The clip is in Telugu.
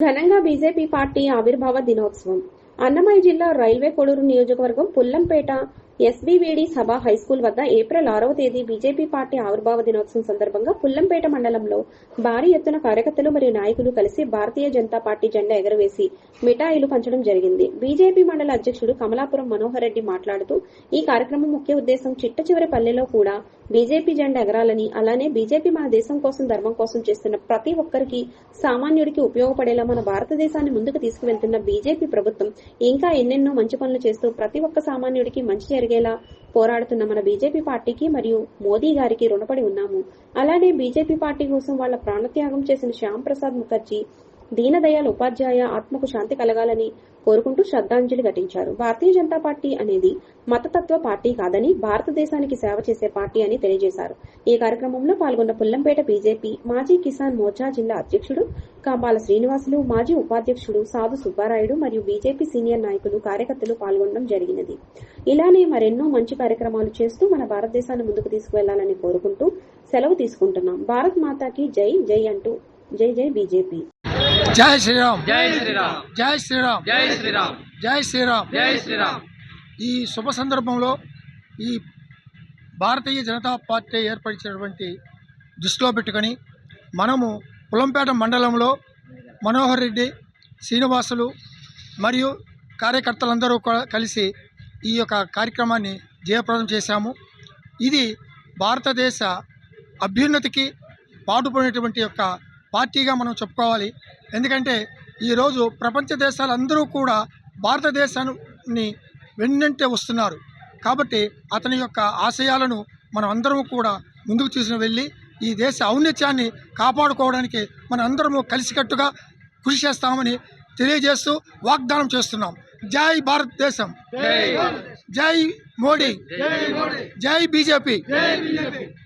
ఘనంగా బీజేపీ పార్టీ ఆవిర్భావ దినోత్సవం. అన్నమయ్య జిల్లా రైల్వే కొడూరు నియోజకవర్గం పుల్లంపేట ఎస్బీవీడి సభ హైస్కూల్ వద్ద ఏప్రిల్ ఆరవ తేదీ బీజేపీ పార్టీ ఆవిర్భావ దినోత్సవం సందర్భంగా పుల్లంపేట మండలంలో భారీ ఎత్తున కార్యకర్తలు మరియు నాయకులు కలిసి భారతీయ జనతా పార్టీ జెండా ఎగరవేసి మిఠాయిలు పంచడం జరిగింది. బీజేపీ మండల అధ్యక్షుడు కమలాపురం మనోహర్ రెడ్డి మాట్లాడుతూ ఈ కార్యక్రమం ముఖ్య ఉద్దేశం చిట్ట చివరి పల్లెలో కూడా బీజేపీ జెండా ఎగరాలని అలానే బీజేపీ మన దేశం కోసం ధర్మం కోసం చేస్తున్న ప్రతి ఒక్కరికి సామాన్యుడికి ఉపయోగపడేలా మన భారతదేశాన్ని ముందుకు తీసుకువెళ్తున్న బీజేపీ ప్రభుత్వం ఇంకా ఎన్నెన్నో మంచి పనులు చేస్తూ ప్రతి ఒక్క సామాన్యుడికి మంచి జరిగేలా పోరాడుతున్న మన బీజేపీ పార్టీకి మరియు మోదీ గారికి రుణపడి ఉన్నాము. అలానే బీజేపీ పార్టీ కోసం వాళ్ళ ప్రాణత్యాగం చేసిన శ్యామ్ ప్రసాద్ ముఖర్జీ దీనదయాల్ ఉపాధ్యాయ ఆత్మకు శాంతి కలగాలని కోరుకుంటూ శ్రద్ధాంజలి ఘటించారు. భారతీయ జనతా పార్టీ అనేది మతతత్వ పార్టీ కాదని భారతదేశానికి సేవ చేసే పార్టీ అని తెలియజేశారు. ఈ కార్యక్రమంలో పాల్గొన్న పుల్లంపేట బీజేపీ మాజీ కిసాన్ మోర్చా జిల్లా అధ్యక్షుడు కాంబాల శ్రీనివాసులు మాజీ ఉపాధ్యక్షుడు సాధు సుబ్బారాయుడు మరియు బీజేపీ సీనియర్ నాయకులు కార్యకర్తలు పాల్గొనడం జరిగినది. ఇలానే మరెన్నో మంచి కార్యక్రమాలు చేస్తూ మన భారతదేశాన్ని ముందుకు తీసుకువెళ్ళాలని కోరుకుంటూ సెలవు తీసుకుంటున్నాం. భారత్ మాతాకి జై జై అంటూ జై జై బీజేపీ. జై శ్రీరామ్. జై శ్రీరామ్. జై శ్రీరామ్. జై శ్రీరామ్. జై శ్రీరామ్. జై శ్రీరామ్. ఈ శుభ సందర్భంలో ఈ భారతీయ జనతా పార్టీ ఏర్పరిచినటువంటి దృష్టిలో పెట్టుకొని మనము పులంపేట మండలంలో మనోహర్ రెడ్డి శ్రీనివాసులు మరియు కార్యకర్తలందరూ కూడా కలిసి ఈ యొక్క కార్యక్రమాన్ని జయప్రదం చేశాము. ఇది భారతదేశ అభ్యున్నతికి పాటుపడినటువంటి యొక్క పార్టీగా మనం చెప్పుకోవాలి. ఎందుకంటే ఈరోజు ప్రపంచ దేశాలందరూ కూడా భారతదేశాన్ని వెన్నంటే వస్తున్నారు. కాబట్టి అతని యొక్క ఆశయాలను మనం అందరం కూడా ముందుకు తీసుకుని వెళ్ళి ఈ దేశ ఔన్నత్యాన్ని కాపాడుకోవడానికి మన అందరము కలిసికట్టుగా కృషి చేస్తామని తెలియజేస్తూ వాగ్దానం చేస్తున్నాం. జై భారతదేశం జై జై మోడీ. జై బీజేపీ.